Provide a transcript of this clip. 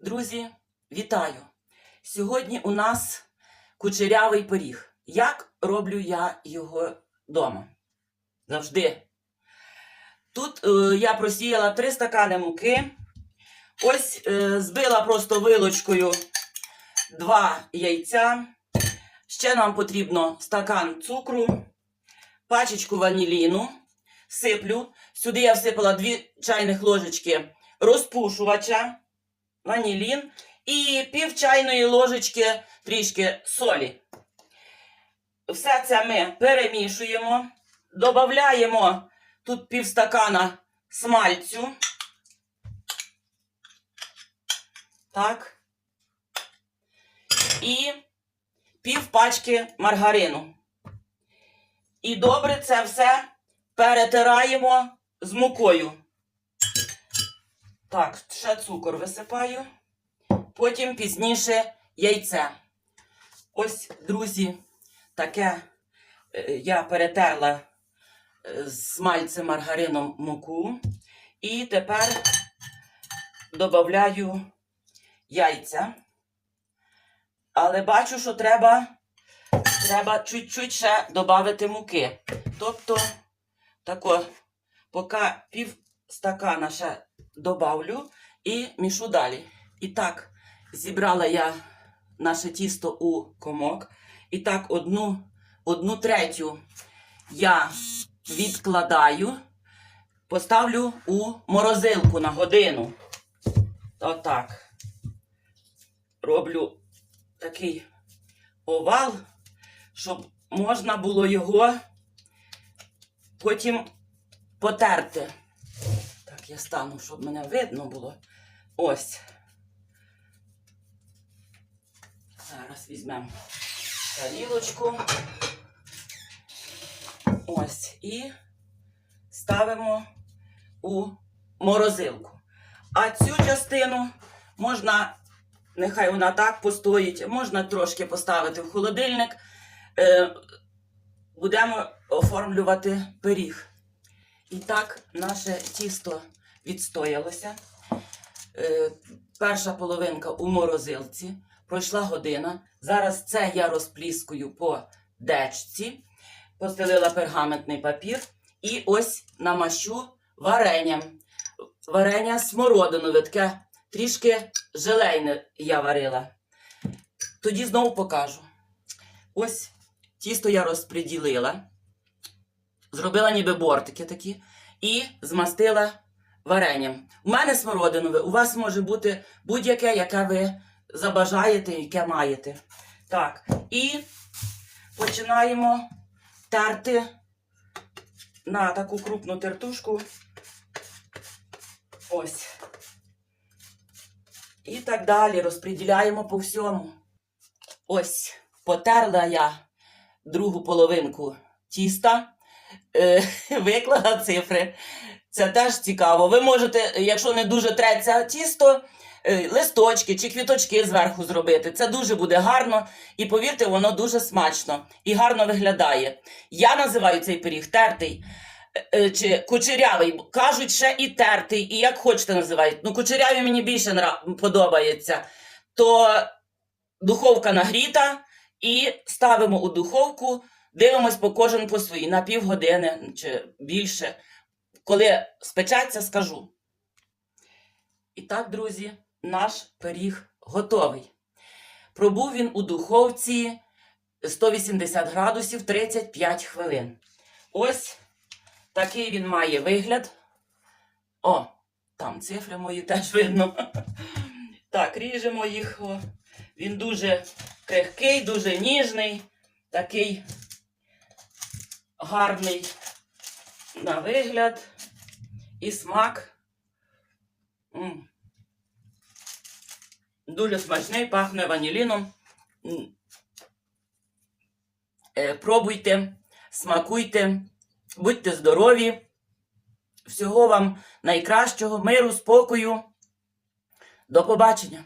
Друзі, вітаю! Сьогодні у нас кучерявий пиріг. Як роблю я його вдома? Завжди. Тут е, я просіяла 3 стакани муки. Ось е, збила просто вилочкою 2 яйця. Ще нам потрібно стакан цукру, пачечку ваніліну. Сиплю. Сюди я всипала 2 чайних ложечки розпушувача ванілін і пів чайної ложечки трішки солі. Все це ми перемішуємо, додаємо тут пів стакана смальцю. Так. І пів пачки маргарину. І добре це все перетираємо з мукою. Так, ще цукор висипаю. Потім пізніше яйце. Ось, друзі, таке е, я перетерла е, з смальцем маргарином муку. І тепер додаю яйця. Але бачу, що треба, треба чуть-чуть ще додати муки. Тобто, тако, поки пів стакана ще добавлю і мішу далі. І так, зібрала я наше тісто у комок. І так, одну, одну третю я відкладаю, поставлю у морозилку на годину. Отак. Роблю такий овал, щоб можна було його потім потерти. Я стану, щоб мене видно було. Ось. Зараз візьмемо тарілочку. Ось. І ставимо у морозилку. А цю частину можна, нехай вона так постоїть, можна трошки поставити в холодильник. Е, будемо оформлювати пиріг. І так, наше тісто відстоялося. Е, перша половинка у морозилці. Пройшла година. Зараз це я розпліскую по дечці, постелила пергаментний папір і ось намащу варенням. Варення смородинове, таке трішки желейне я варила. Тоді знову покажу. Ось тісто я розподілила, зробила ніби бортики такі і змастила варенням. У мене смородинове, у вас може бути будь-яке, яке ви забажаєте, яке маєте. Так, і починаємо терти на таку крупну тертушку. Ось. І так далі розподіляємо по всьому. Ось, потерла я другу половинку тіста, е, виклала цифри. Це теж цікаво. Ви можете, якщо не дуже треться тісто, е, листочки чи квіточки зверху зробити. Це дуже буде гарно. І повірте, воно дуже смачно і гарно виглядає. Я називаю цей пиріг тертий е, е, чи кучерявий. Кажуть ще і тертий, і як хочете називають. Ну, кучерявий мені більше подобається. То духовка нагріта і ставимо у духовку, дивимось по кожен по своїй на півгодини чи більше. Коли спечеться, скажу. І так, друзі, наш пиріг готовий. Пробув він у духовці 180 градусів 35 хвилин. Ось такий він має вигляд. О, там цифри мої теж видно. Так, ріжемо їх. Він дуже крихкий, дуже ніжний, такий гарний на вигляд і смак. М. Дуже смачний, пахне ваніліном. Е, Пробуйте, смакуйте, будьте здорові. Всього вам найкращого, миру, спокою. До побачення!